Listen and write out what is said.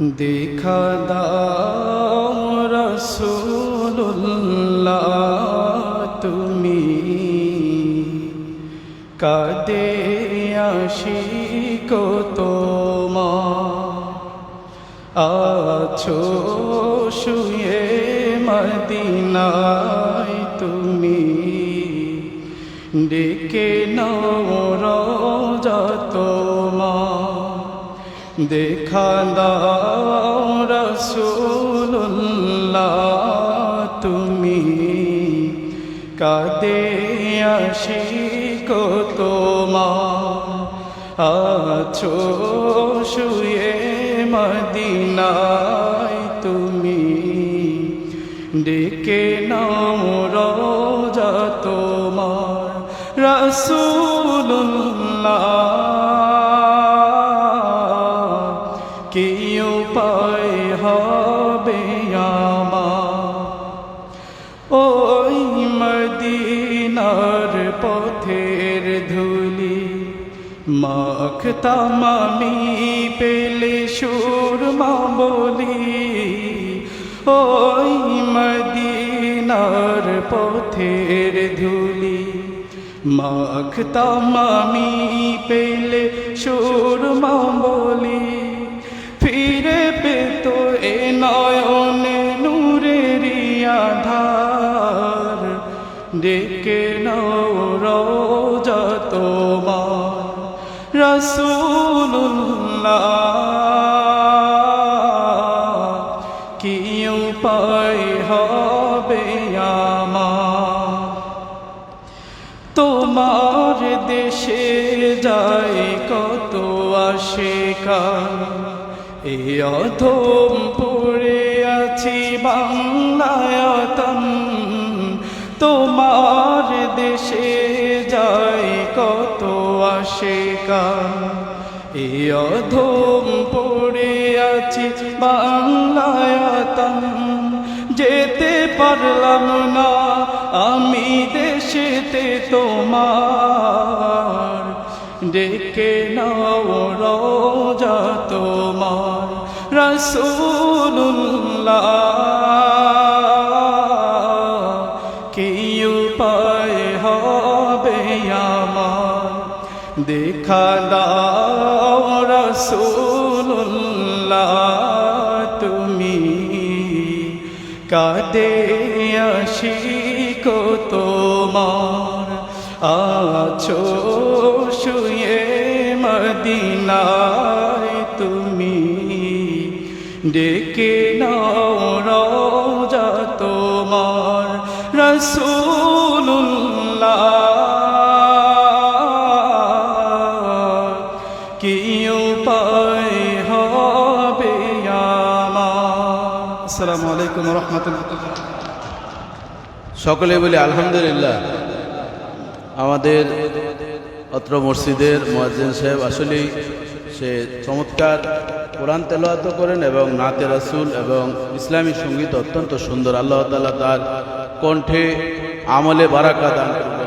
দেখা দাও তুমি কাদে আসি তোমা আছো শুয়ে মদিনায় তুমি ডেকে নর তোমা দেখা দাও রসুল্লাহ তুমি কাদে আসি তোমা আছো শুয়ে মদিনায় তুমি। ডেকে নাও রোজা তোমার রসুল্লাহ হবে ওই মদিনার পথের ধুলি, মাখতাম আমি পেলে সুরমা বলি। ওই মদিনার পথের ধুলি, মাখতাম আমি পেলে সুরমা বলি। ডেকে তোমার রসুল্লাহ কি উপায় হবে আমার। তোমার দেশে যায় কত আসে কাল এ অধম পড়ে আছি বাংলায়তন তোমার দেশে যায় কত আসে কাল এ অধম পড়ে আছি বাংলায়তন যেতে পারলাম না আমি দেশেতে তোমার। ডেকে নাও রোজা তোমার রসুল্লাহ আমার দেখা দাও রসুল্লাহ তুমি কাদে আসি কো তোমার আছো শুয়ে মদিনায়, তুমি ডেকে নাও রোজা তোমার রসুল্লাহ সকলে বলি আলহামদুলিল্লাহ। আমাদের অত্র মসজিদের মোয়াজ্জেন সাহেব আসলেই সে চমৎকার কোরআন তেলাওয়াত করেন এবং নাতে রাসুল এবং ইসলামী সংগীত অত্যন্ত সুন্দর। আল্লাহ তাআলা তার কণ্ঠে আমলে বারাকা দান করুন।